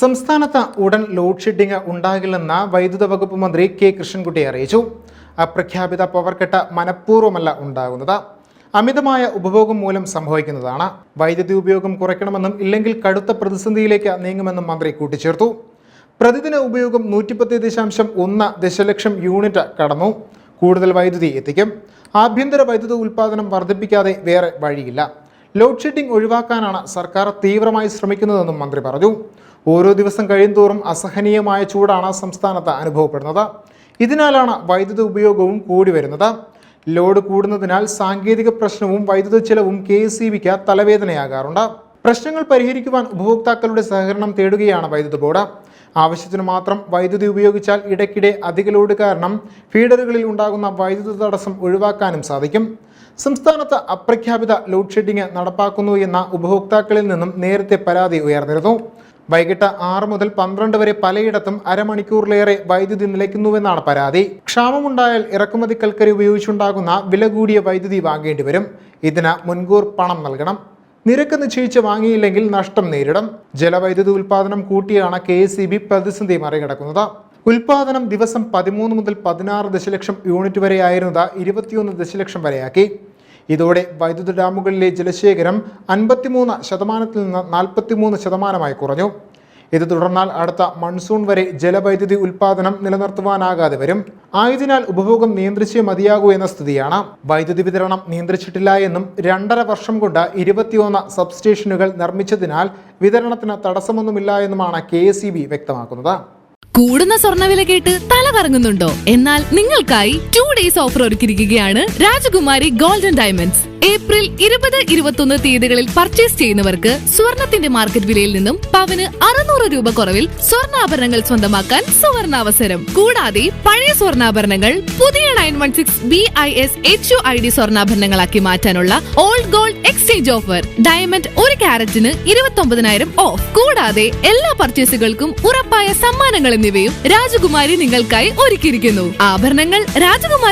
സംസ്ഥാനത്ത് ഉടൻ load shedding ഉണ്ടാകില്ലെന്ന് വൈദ്യുത വകുപ്പ് മന്ത്രി കെ കൃഷ്ണൻകുട്ടി അറിയിച്ചു. അപ്രഖ്യാപിത പവർ കട്ട് മനഃപൂർവമല്ല ഉണ്ടാകുന്നത്. അമിതമായ ഉപഭോഗം മൂലം സംഭവിക്കുന്നതാണ്. വൈദ്യുതി ഉപയോഗം കുറയ്ക്കണമെന്നും ഇല്ലെങ്കിൽ കടുത്ത പ്രതിസന്ധിയിലേക്ക് നീങ്ങുമെന്നും മന്ത്രി കൂട്ടിച്ചേർത്തു. പ്രതിദിന ഉപയോഗം നൂറ്റിപ്പത്ത് ദശാംശം ഒന്ന് ദശലക്ഷം യൂണിറ്റ് കടന്നു. കൂടുതൽ വൈദ്യുതി എത്തിക്കും. ആഭ്യന്തര വൈദ്യുത ഉൽപ്പാദനം വർദ്ധിപ്പിക്കാതെ വേറെ വഴിയില്ല. ലോഡ് ഷെഡിംഗ് ഒഴിവാക്കാനാണ് സർക്കാർ തീവ്രമായി ശ്രമിക്കുന്നതെന്നും മന്ത്രി പറഞ്ഞു. ഓരോ ദിവസം കഴിയുന്തോറും അസഹനീയമായ ചൂടാണ് സംസ്ഥാനത്ത് അനുഭവപ്പെടുന്നത്. ഇതിനാലാണ് വൈദ്യുതി ഉപയോഗവും കൂടി വരുന്നത്. ലോഡ് കൂടുന്നതിനാൽ സാങ്കേതിക പ്രശ്നവും വൈദ്യുത ചെലവും കെ എസ് സി ബിക്ക് തലവേദനയാകാറുണ്ട്. പ്രശ്നങ്ങൾ പരിഹരിക്കുവാൻ ഉപഭോക്താക്കളുടെ സഹകരണം തേടുകയാണ് വൈദ്യുതി ബോർഡ്. ആവശ്യത്തിന് മാത്രം വൈദ്യുതി ഉപയോഗിച്ചാൽ ഇടയ്ക്കിടെ അധിക ലോഡ് കാരണം ഫീഡറുകളിൽ ഉണ്ടാകുന്ന വൈദ്യുത തടസ്സം ഒഴിവാക്കാനും സാധിക്കും. സംസ്ഥാനത്ത് അപ്രഖ്യാപിത ലോഡ് ഷെഡിംഗ് നടപ്പാക്കുന്നു എന്ന ഉപഭോക്താക്കളിൽ നിന്നും നേരത്തെ പരാതി ഉയർന്നിരുന്നു. വൈകിട്ട് ആറ് മുതൽ പന്ത്രണ്ട് വരെ പലയിടത്തും അരമണിക്കൂറിലേറെ വൈദ്യുതി നിലയ്ക്കുന്നുവെന്നാണ് പരാതി. ക്ഷാമമുണ്ടായാൽ ഇറക്കുമതി കൽക്കരി ഉപയോഗിച്ചുണ്ടാകുന്ന വില കൂടിയ വൈദ്യുതി വാങ്ങേണ്ടി വരും. ഇതിന് മുൻകൂർ പണം നൽകണം. നിരക്ക് നിശ്ചയിച്ച് വാങ്ങിയില്ലെങ്കിൽ നഷ്ടം നേരിടും. ജലവൈദ്യുതി ഉൽപ്പാദനം കൂട്ടിയാണ് കെ പ്രതിസന്ധി മറികടക്കുന്നത്. ഉൽപാദനം ദിവസം പതിമൂന്ന് മുതൽ പതിനാറ് ദശലക്ഷം യൂണിറ്റ് വരെയായിരുന്നത് ഇരുപത്തിയൊന്ന് ദശലക്ഷം വരെയാക്കി. ഇതോടെ വൈദ്യുത ഡാമുകളിലെ ജലശേഖരം അൻപത്തിമൂന്ന് ശതമാനത്തിൽ നിന്ന് നാൽപ്പത്തിമൂന്ന് ശതമാനമായി കുറഞ്ഞു. ഇത് തുടർന്നാൽ അടുത്ത മൺസൂൺ വരെ ജലവൈദ്യുതി ഉൽപാദനം നിലനിർത്തുവാനാകാതെ വരും. ആയതിനാൽ ഉപഭോഗം നിയന്ത്രിച്ചേ മതിയാകൂ എന്ന സ്ഥിതിയാണ്. വൈദ്യുതി വിതരണം നിയന്ത്രിച്ചിട്ടില്ല എന്നും രണ്ടര വർഷം കൊണ്ട് ഇരുപത്തിയൊന്ന് സബ്സ്റ്റേഷനുകൾ നിർമ്മിച്ചതിനാൽ വിതരണത്തിന് തടസ്സമൊന്നുമില്ല എന്നുമാണ് കെ വ്യക്തമാക്കുന്നത്. കൂടുന്ന സ്വർണവില കേട്ട് തല കറങ്ങുന്നുണ്ടോ? എന്നാൽ നിങ്ങൾക്കായി ടു ഡേയ്സ് ഓഫർ ഒരുക്കിയിരിക്കുകയാണ് രാജകുമാരി ഗോൾഡൻ ഡയമണ്ട്സ് ഏപ്രിൽ ഇരുപത് ഇരുപത്തൊന്ന് തീയതികളിൽ പർച്ചേസ് ചെയ്യുന്നവർക്ക് സ്വർണത്തിന്റെ മാർക്കറ്റ് വിലയിൽ നിന്നും പവന് അറുന്നൂറ് രൂപ കുറവിൽ സ്വർണാഭരണങ്ങൾ സ്വന്തമാക്കാൻ സുവർണാവസരം. കൂടാതെ പഴയ സ്വർണാഭരണങ്ങൾ പുതിയ nine one six B I S H U I D സ്വർണാഭരണങ്ങളാക്കി മാറ്റാനുള്ള old gold exchange offer. Diamond ഒരു ക്യാരറ്റിന് ഇരുപത്തി ഒമ്പതിനായിരം ഓഫ്. കൂടാതെ എല്ലാ പർച്ചേസുകൾക്കും ഉറപ്പായ സമ്മാനങ്ങൾ എന്നിവയും രാജകുമാരി നിങ്ങൾക്കായി ഒരുക്കിയിരിക്കുന്നു. ആഭരണങ്ങൾ രാജകുമാരി